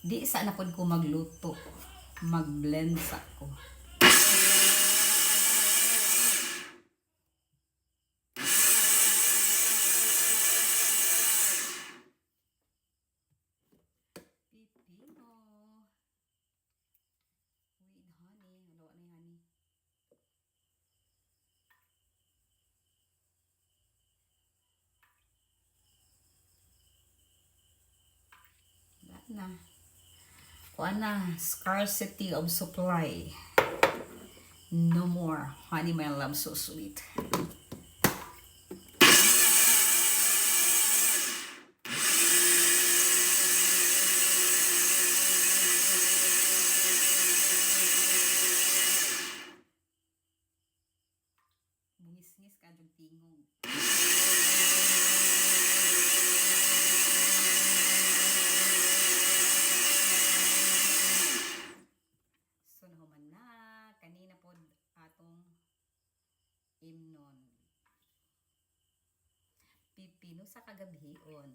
Di sa na ko magluto. Mag-blend sa ko. Na yung honey. Wala na. Kuha na. Scarcity of supply. No more. Honey, my love, so sweet. Bungis-ngis ka yung tingog. Pipino sa kagabhion.